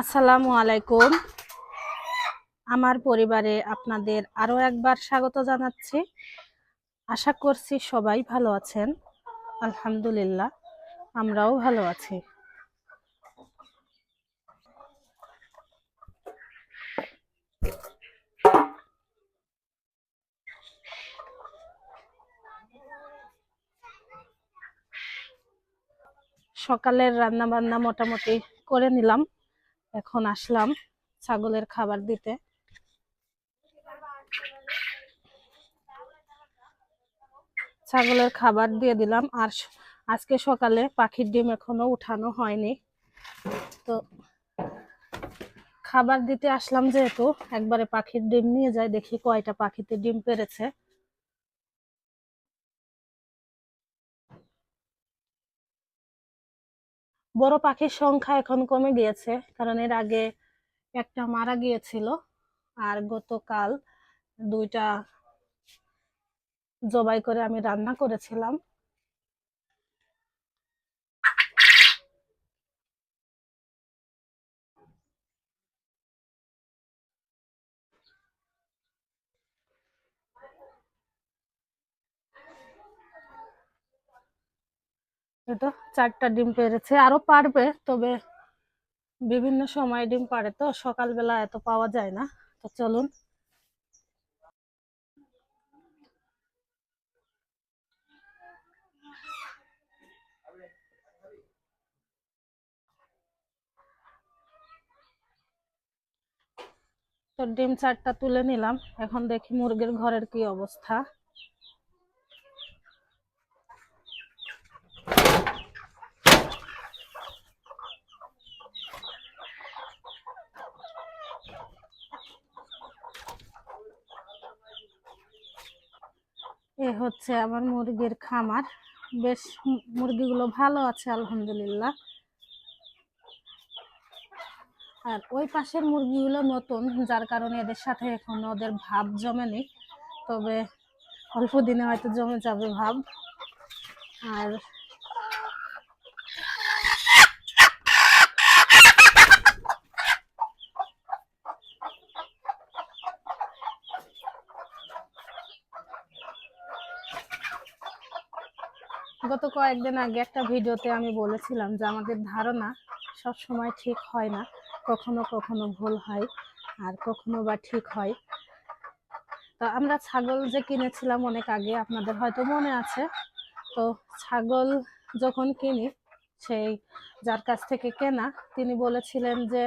আসসালামু আলাইকুম। আমার পরিবারে আপনাদের আরও একবার স্বাগত জানাচ্ছি। আশা করছি সবাই ভালো আছেন। আলহামদুলিল্লাহ, আমরাও ভালো আছি। সকালের রান্না বান্না মোটামুটি করে নিলাম। এখন আসলাম ছাগলের খাবার দিতে। ছাগলের খাবার দিয়ে দিলাম আর আজকে সকালে পাখির ডিম এখনও উঠানো হয়নি। তো খাবার দিতে আসলাম যেহেতু, একবারে পাখির ডিম নিয়ে যাই, দেখি কয়টা পাখিতে ডিম পেরেছে। বড় পাখির সংখ্যা এখন কমে গিয়েছে, কারণ এর আগে একটা মারা গিয়েছিল আর গতকাল দুইটা জবাই করে আমি রান্না করেছিলাম। তো চারটা ডিম পেরেছে, আরও পারবে, তবে বিভিন্ন সময় ডিম পারে তো, সকালবেলা এত পাওয়া যায় না, তো চলুন। তো ডিম চারটা তুলে নিলাম, এখন দেখি মুরগির ঘরের কি অবস্থা। এ হচ্ছে আমার মুরগির খামার। বেশ মুরগিগুলো ভালো আছে, আলহামদুলিল্লাহ। আর ওই পাশের মুরগিগুলো নতুন, যার কারণে এদের সাথে এখন ওদের ভাব জমেনি। তবে অল্প দিনে হয়তো জমে যাবে ভাব। আর গত কয়েকদিন আগে একটা ভিডিওতে আমি বলেছিলাম যে আমাদের ধারণা সব সময় ঠিক হয় না, কখনো কখনো ভুল হয় আর কখনো বা ঠিক হয়। তো আমরা ছাগল যে কিনেছিলাম অনেক আগে, আপনাদের হয়তো মনে আছে। তো ছাগল যখন কিনি, সেই যার কাছ থেকে কেনা, তিনি বলেছিলেন যে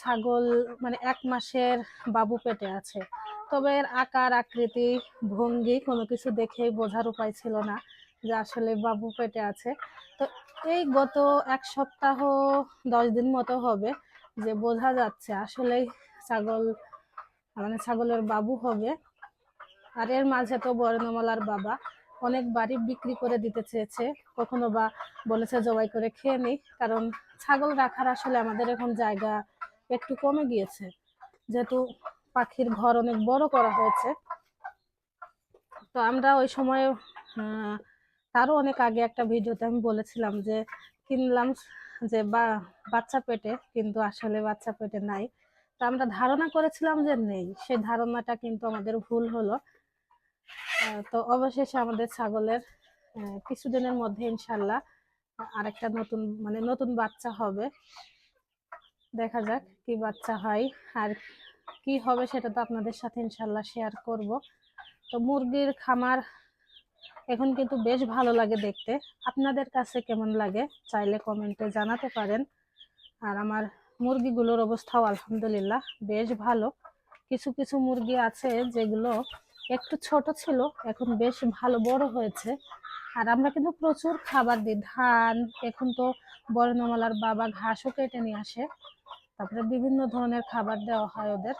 ছাগল মানে এক মাসের বাবু পেটে আছে। তবে এর আকার, আকৃতি, ভঙ্গি কোনো কিছু দেখেই বোঝার উপায় ছিল না। যে আসলে বাবু পেটে আছে। তো এই গত এক সপ্তাহ দশ দিন মতো হবে যে বোঝা যাচ্ছে আসলেই ছাগল মানে ছাগলের বাবু হবে। আর এর মাঝে তো বর্ণমালার বাবা অনেক বাড়ি বিক্রি করে দিতে চেয়েছে। কখনো বা বলেছে জবাই করে খেয়ে নেই, কারণ ছাগল রাখার আসলে আমাদের এখন জায়গা একটু কমে গিয়েছে। যেহেতু পাখির ঘর অনেক বড় করা হয়েছে। তো আমরা ওই সময় তারও অনেক আগে একটা ভিডিওতে আমি বলেছিলাম যে, কিনলাম যে বা, বাচ্চা পেটে, কিন্তু আসলে বাচ্চা পেটে নাই। তা আমরা ধারণা করেছিলাম যে নেই সেই ধারণাটা কিন্তু আমাদের ভুল হলো। তো অবশেষে আমাদের ছাগলের কিছুদিনের মধ্যে ইনশাল্লাহ আরেকটা নতুন মানে নতুন বাচ্চা হবে। দেখা যাক কি বাচ্চা হয় আর কি হবে সেটা তো আপনাদের সাথে ইনশাল্লাহ শেয়ার করব। তো মুরগির খামার এখন কিন্তু বেশ ভালো লাগে দেখতে। আপনাদের কাছে কেমন লাগে চাইলে কমেন্টে জানাতে পারেন। আর আমার মুরগিগুলোর অবস্থাও আলহামদুলিল্লাহ বেশ ভালো। কিছু কিছু মুরগি আছে যেগুলো একটু ছোট ছিল, এখন বেশ ভালো বড় হয়েছে। আর আমরা কিন্তু প্রচুর খাবার দিই। ধান, এখন তো বর্ণমালার বাবা ঘাসও কেটে নিয়ে আসে। তারপরে বিভিন্ন ধরনের খাবার দেওয়া হয় ওদের।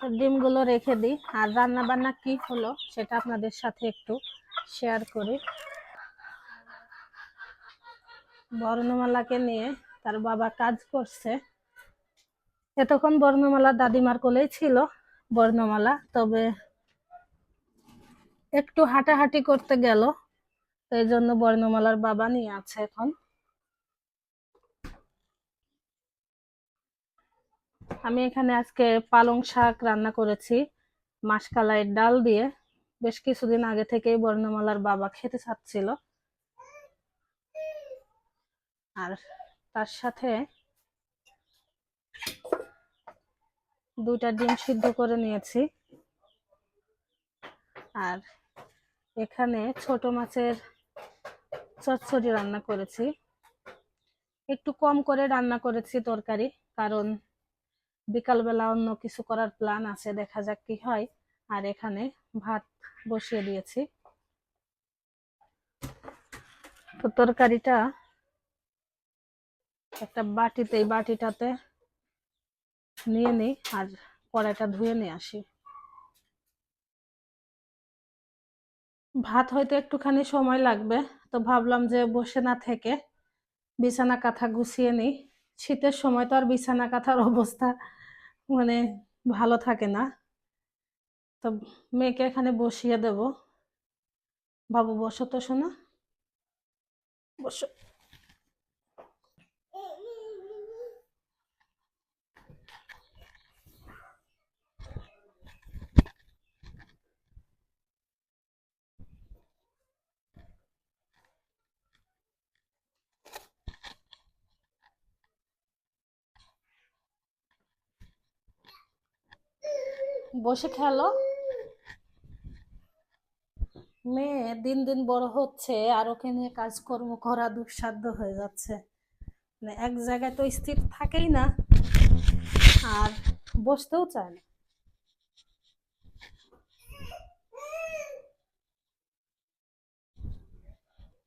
ডিমগুলো রেখে দিই। আর রান্না বান্না কি হলো সেটা আপনাদের সাথে একটু শেয়ার করি। বর্ণমালাকে নিয়ে তার বাবা কাজ করছে। এতক্ষণ বর্ণমালা দাদিমার কোলেই ছিল বর্ণমালা, তবে একটু হাঁটাহাঁটি করতে গেল। এই জন্য বর্ণমালার বাবা নিয়ে আছে এখন। আমি এখানে আজকে পালং শাক রান্না করেছি, মাসকালাইয়ের ডাল দিয়ে। বেশ কিছুদিন আগে থেকেই বর্ণমালার বাবা খেতে চাচ্ছিল। আর তার সাথে দুইটা ডিম সিদ্ধ করে নিয়েছি। আর এখানে ছোট মাছের চচ্চড়ি রান্না করেছি। একটু কম করে রান্না করেছি তরকারি, কারণ বিকালবেলা অন্য কিছু করার প্ল্যান আছে, দেখা যাক কি হয়। আর এখানে ভাত বসিয়ে দিয়েছি। তো তরকারিটা একটা বাটিতে, এই বাটিটাতে নিয়ে নিই আর কড়াইটা ধুয়ে নিয়ে আসি। ভাত হয়তো একটুখানি সময় লাগবে, তো ভাবলাম যে বসে না থেকে বিছানা কাঁথা গুছিয়ে নিই। শীতের সময় তো আর বিছানা কাঁথার অবস্থা মানে ভালো থাকে না। তো মেয়েকে এখানে বসিয়ে দেব। বাবু বসো তো শোনা। বসো। বসে খেলো। মেয়ে দিন দিন বড় হচ্ছে, আর ওকে নিয়ে কাজকর্ম করা দুঃসাধ্য হয়ে যাচ্ছে। মানে এক জায়গায় তো স্থির থাকেই না, আর বসতেও চায় না।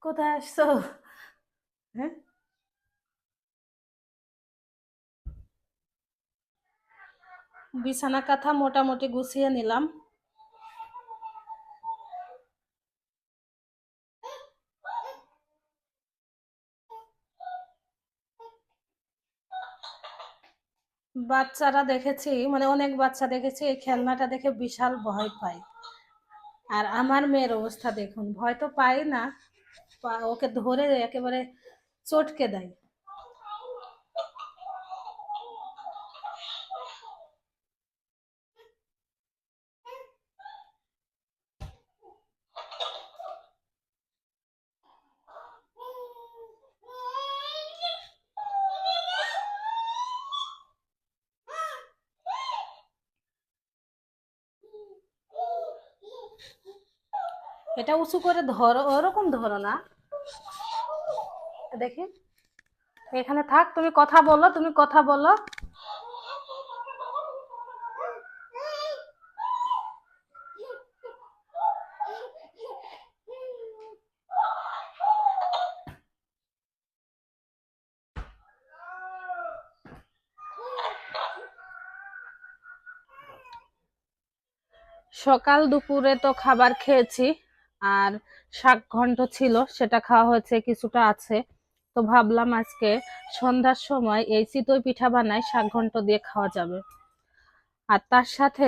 কোথায় আসছো? হ্যাঁ? বিছানা কাঁথা মোটামুটি গুছিয়ে নিলাম। বাচ্চারা দেখেছি মানে অনেক বাচ্চা দেখেছি, এই খেলনাটা দেখে বিশাল ভয় পায়। আর আমার মেয়ের অবস্থা দেখুন, ভয় তো পাই না ওকে ধরে একেবারে চটকে দেয়। এটা উঁচু করে ধরো, ওরকম ধরো না। দেখি। এখানে থাক, তুমি কথা বলো, তুমি কথা বলো। সকাল দুপুরে তো খাবার খেয়েছি। আর শাক ঘন্ট ছিল, সেটা খাওয়া হয়েছে, কিছুটা আছে। তো ভাবলাম আজকে সন্ধ্যার সময় এই চিতই পিঠা বানাই শাক ঘন্ট দিয়ে খাওয়া যাবে। আর তার সাথে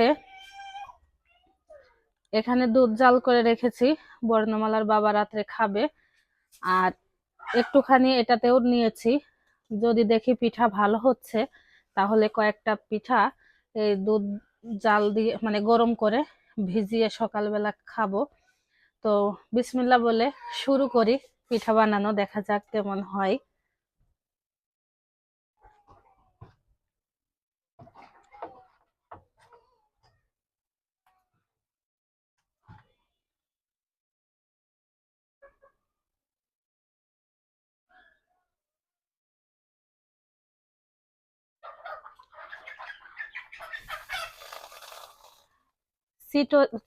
এখানে দুধ জাল করে রেখেছি, বর্ণমালার বাবা রাত্রে খাবে। আর একটুখানি এটাতেও নিয়েছি, যদি দেখি পিঠা ভালো হচ্ছে, তাহলে কয়েকটা পিঠা এই দুধ জাল দিয়ে মানে গরম করে ভিজিয়ে সকালবেলা খাব। তো বিসমিল্লা বলে শুরু করি পিঠা বানানো দেখা যাক কেমন হয়।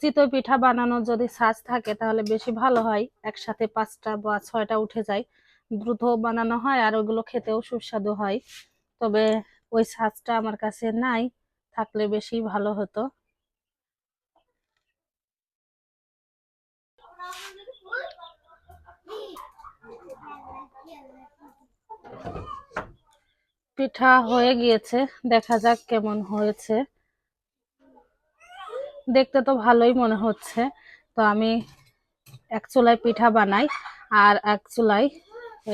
চিতই পিঠা বানানোর যদি সাজ থাকে, তাহলে বেশি ভালো হয়। একসাথে পাঁচটা বা ছয়টা উঠে যায়। দ্রুত বানানো হয় আর ওগুলো খেতেও সুস্বাদু হয়। তবে ওই সাজটা আমার কাছে নাই, থাকলে বেশি ভালো হতো। পিঠা হয়ে গিয়েছে, দেখা যাক কেমন হয়েছে। দেখতে তো ভালোই মনে হচ্ছে। তো আমি এক চুলায় পিঠা বানাই আর এক চুলায়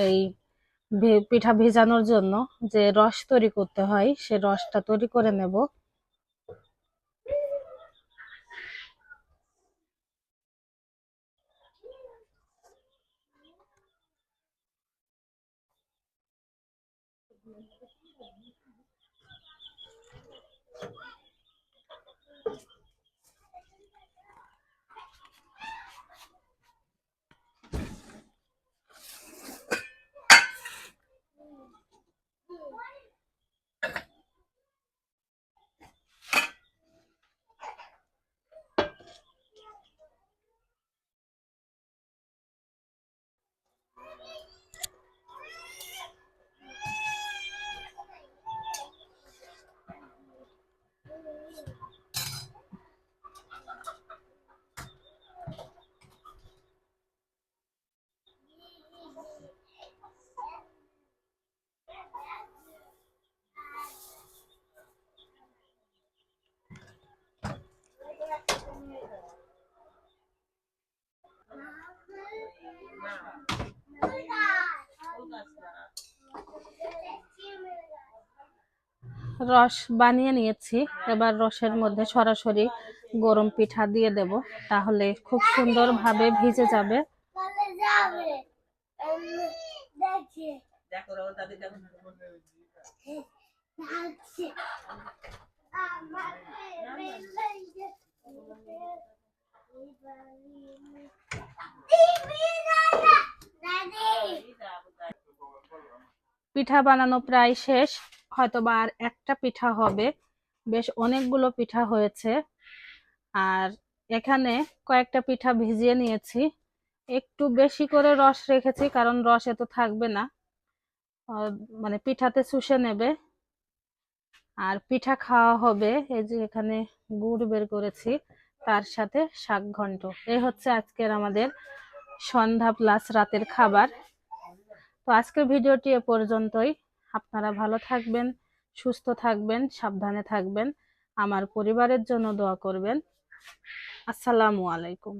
এই পিঠা ভেজানোর জন্য যে রস তৈরি করতে হয়, সে রসটা তৈরি করে নেব। রস বানিয়ে নিয়েছি। এবার রসের মধ্যে সরাসরি গরম পিঠা দিয়ে দেব। তাহলে খুব সুন্দরভাবে ভিজে যাবে। পিঠা বানানো প্রায় শেষ। হয়তো বা আর একটা পিঠা হবে। বেশ অনেকগুলো পিঠা হয়েছে। আর এখানে কয়েকটা পিঠা ভিজিয়ে নিয়েছি। একটু বেশি করে রস রেখেছি, কারণ রস এত থাকবে না। মানে পিঠাতে শুষে নেবে। আর পিঠা খাওয়া হবে। এই যে এখানে গুড় বের করেছি, তার সাথে শাক ঘন্ট। এই হচ্ছে আজকের আমাদের সন্ধ্যা প্লাস রাতের খাবার। তো আজকের ভিডিওটি এ পর্যন্তই। আপনারা ভালো থাকবেন সুস্থ থাকবেন সাবধানে থাকবেন। আমার পরিবারের জন্য দোয়া করবেন। আসসালামু আলাইকুম।